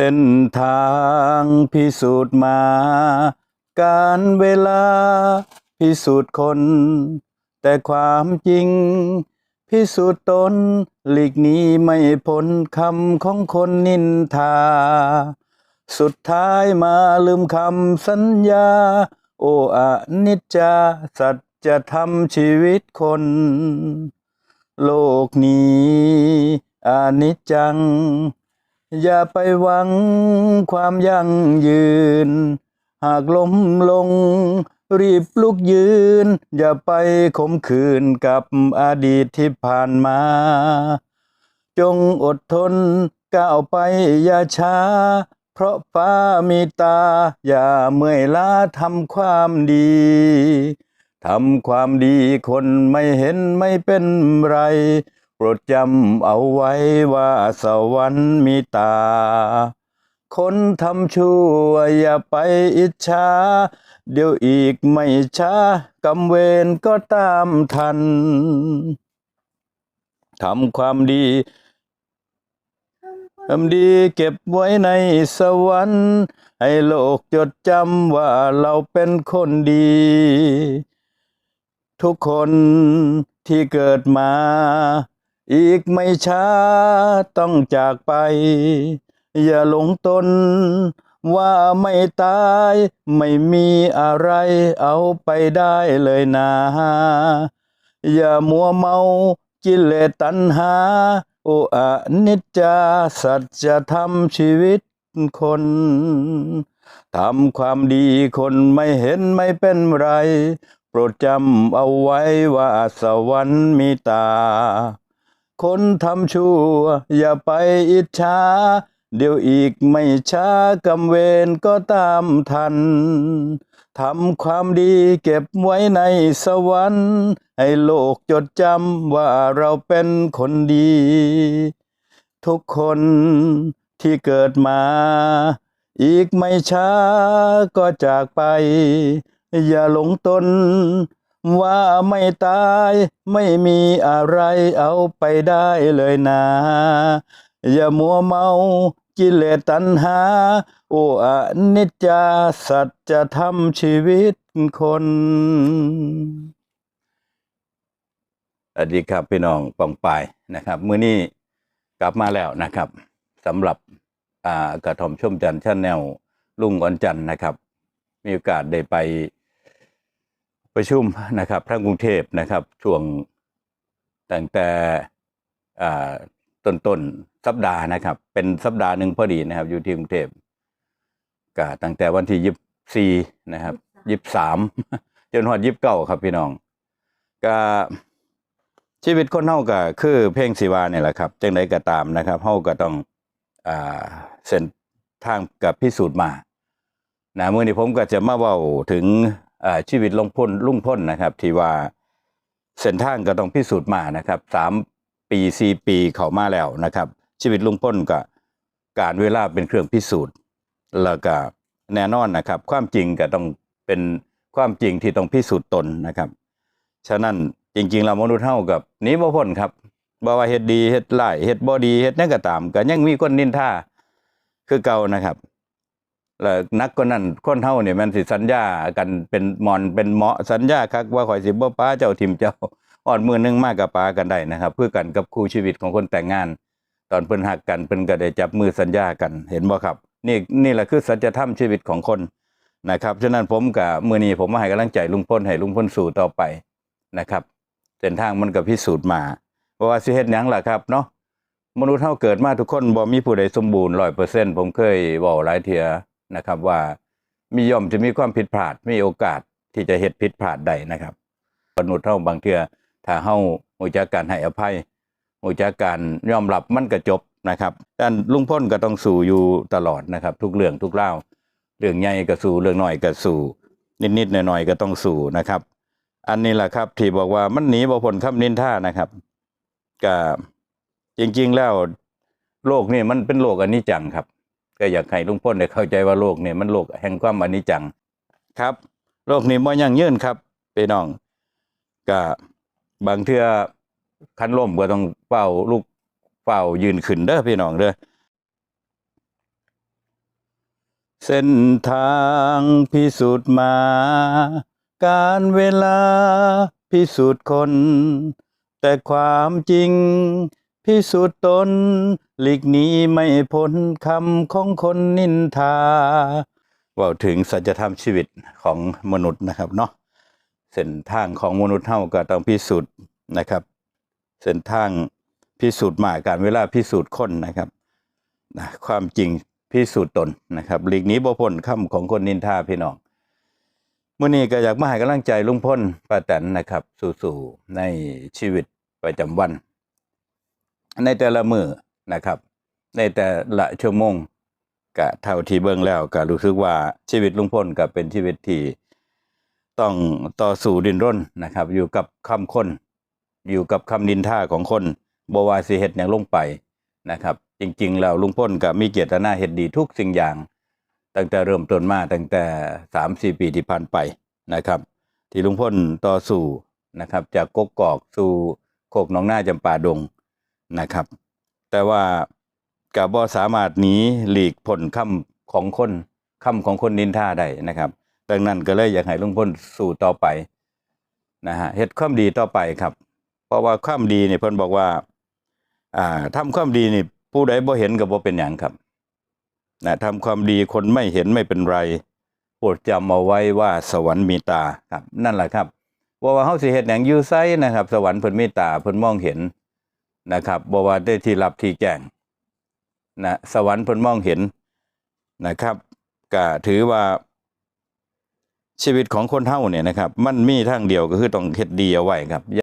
เส้นทางพิสูจน์มา การเวลาพิสูจน์คน แต่ความจริง พิสูจน์ตน หลีกหนี้ไม่พ้นคำของคนนินทา สุดท้ายมาลืมคำสัญญา โอ้อะนิจจา สัจธรรมชีวิตคน โลกนี้อนิจจัง อย่าไปหวังความยั่งยืน หากล้มลง รีบลุกยืน อย่าไปขมขืนกับอดีตที่ผ่านมา จงอดทนก้าวไปอย่าช้า เพราะฟ้ามีตา อย่าเมื่อยล้าทำความดีทำความดีคนไม่เห็นไม่เป็นไร โปรดจำเอาไว้ว่าสวรรค์มีตา คนทำชั่วอย่าไปอิจฉาเดี๋ยวอีกไม่ช้ากรรมเวรก็ตามทันทำความดีทำดีเก็บไว้ในสวรรค์ ให้โลกจดจำว่าเราเป็นคนดี ทุกคนที่เกิดมา อีกไม่ช้าต้องจากไป อย่าหลงตน ว่าไม่ตายไม่มีอะไรเอาไปได้เลยนะ อย่ามัวเมากิเลสตัณหา โออะนิจจาสัจธรรมชีวิตคนทำความดีคนไม่เห็นไม่เป็นไร โปรดจำเอาไว้ว่าสวรรค์มีตา คนทำชั่ว อย่าไปอิจฉาเดี๋ยวอีกไม่ช้ากรรมเวรก็ตามทันทำความดีเก็บไว้ในสวรรค์ ให้โลกจดจำว่าเราเป็นคนดี ทุกคนที่เกิดมา อีกไม่ช้าก็จากไป อย่าหลงตน ว่าไม่ตายไม่มีอะไรเอาไปได้เลยนะ อย่ามัวเมากิเลสตัณหา โอ้อนิจจาสัจธรรมชีวิตคนสวัสดีครับพี่น้องปองปายนะครับ มื้อนี้กลับมาแล้วนะครับสำหรับอากระถมชมจันทร์ชั้นแนวลุงอ่อนจันทร์นะครับ มีโอกาสได้ไป ประชุมนะครับทั้งกรุงเทพนะครับช่วงตั้งแต่อ่าต้นต้นๆสัปดาห์นะครับ เป็นสัปดาห์หนึ่งพอดีนะครับ อยู่ที่กรุงเทพก็ตั้งแต่วันที่ยี่สี่นะครับยี่สามจนหอดยี่สิบเก้าครับพี่น้องก็ชีวิตคนเฮาก็คือเพลงสีวาเนี่ยแหละครับจังไดก็ตามนะครับเฮาก็ต้องอ่าเส้นทางกับพิสูจน์มานะมื้อนี้ผมก็จะมาเว้าถึงอ่า ชีวิตลงพ้นลุงพ้นนะครับ ที่ว่าเส้นทางก็ต้องพิสูจน์มานะครับสามปีสี่ปีเข้ามาแล้วนะครับ ชีวิตลุงพ้นก็การเวลาเป็นเครื่องพิสูจน์ แล้วก็แน่นอนนะครับ ความจริงก็ต้องเป็นความจริงที่ต้องพิสูจน์ตนนะครับฉะนั้นจริงๆเรามนุษย์เฮากับนี้บ่พ้นครับบ่ว่าเฮ็ดดีเฮ็ดร้ายเฮ็ดบ่ดีเฮ็ดนั่นก็ตามก็ยังมีคนนินทาคือเก่านะครับ แล้วนักก็นั่นคนเฮาเนี่ยมันสิสัญญากันเป็นมอนเป็นเหมาะสัญญาคักว่าข่อยสิบ่ป้าเจ้าทิมเจ้าอ่อนมือนึงมากกับปากันได้นะครับ เพื่อกันกับคู่ชีวิตของคนแต่งงาน ตอนเพิ่นหักกันเพิ่นก็ได้จับมือสัญญากันเห็นบ่ครับ นี่นี่แหละคือสัจธรรมชีวิตของคนนะครับฉะนั้นผมกับมือนี้ผมมาให้กำลังใจลุงพลให้ลุงพลสู้ต่อไปนะครับเส้นทางมันก็พิสูจน์มาเพราะว่าสิเฮ็ดหยังล่ะครับเนาะมนุษย์เฮาเกิดมาทุกคนบ่มีผู้ใดสมบูรณ์100%ผมเคยเว้าหลายเทื่อ นะครับว่ามีย่อมจะมีความผิดพลาดมีโอกาสที่จะเฮ็ดผิดพลาดได้นะครับมนุษย์เฮาบางเทื่อถ้าเฮารู้จักการให้อภัยรู้จักการยอมรับมันก็จบนะครับด้านลุงพ้นก็ต้องสู้อยู่ตลอดนะครับ ทุกเรื่องทุกเล่าเรื่องใหญ่ก็สู้เรื่องน้อยก็สู้นิดๆหน่อยๆก็ต้องสู้นะครับ อันนี้แหละครับที่บอกว่ามันหนีบ่พ้นคำนินท่านะครับก็จริงๆแล้วโลกนี่มันเป็นโลกอนิจจังครับ ก็อยากให้ลุงพ้นได้เข้าใจว่าโลกนี่ยมันโลกแห่งความอนิจจังครับ โลกนี้บ่ยั่งยืนครับพี่น้องก็บางเทื่อคันล่มก็ต้องเฝ้าลูกเฝ้ายืนขึ้นเด้อพี่น้องเด้อเส้นทางพิสูจน์มา การเวลาพิสูจน์คน แต่ความจริง พิสูจน์ตน หลีกหนีไม่พ้นคำของคนนินทาว่าถึงสัจธรรมชีวิตของมนุษย์นะครับเนาะเส้นทางของมนุษย์เท่าก็ต้องพิสูจน์นะครับ เส้นทางพิสูจน์มาการเวลาพิสูจน์คนนะครับนะความจริงพิสูจน์ตนนะครับหลีกหนีบ่พ้นคำของคนนินทาพี่น้องมื่อนี้ก็อยากมาให้กำลังใจลุงพลป้าแตนนะครับ สู่ๆในชีวิตประจำวัน ในแต่ละมือนะครับ ในแต่ละชั่วโมงก็เท่าที่เบิ่งแล้วก็รู้สึกว่าชีวิตลุงพลก็เป็นชีวิตที่ต้องต่อสู้ดินร่นนะครับ อยู่กับคำคน อยู่กับคำนินท่าของคนบวาสิเฮ็ดอย่างลงไปนะครับ จริงๆแล้วลุงพ้นก็มีเจตนาเฮ็ดดีทุกสิ่งอย่าง ตั้งแต่เริ่มต้นมาตั้งแต่สามสี่ปีที่ผ่านไปนะครับ ที่ลุงพ้นต่อสู้นะครับ จากกกกอกสู่โคกหนองหน้าจำปาดง นะครับ แต่ว่ากับ่สามารถหนีหลีกพ้นคำของคนคำของคนนินท่าได้นะครับดังนั้นก็เลยอยากให้ลุงพ้นสู่ต่อไปนะฮะเฮ็ดความดีต่อไปครับ เพราะว่าความดีเนี่ยเพิ่นบอกว่า อ่าทำความดีนี่ผู้ใดบ่เห็นก็บ่เป็นหยังครับนะทำความดีคนไม่เห็นไม่เป็นไรโปรดจำเอาไว้ว่าสวรรค์มีตาครับ นั่นแหละครับ ว่าว่าเฮาสิเฮ็ดหยังอยู่ไสนะครับ สวรรค์เพิ่นมีตาเพิ่นมองเห็น นะครับบว่าได้ที่รับที่แจ้งนะสวรรค์เพิ่นมองเห็นนะครับก็ถือว่าชีวิตของคนเท่าเนี่ยนะครับ มันมีทางเดียวก็คือต้องเฮ็ดดีเอาไว้ครับ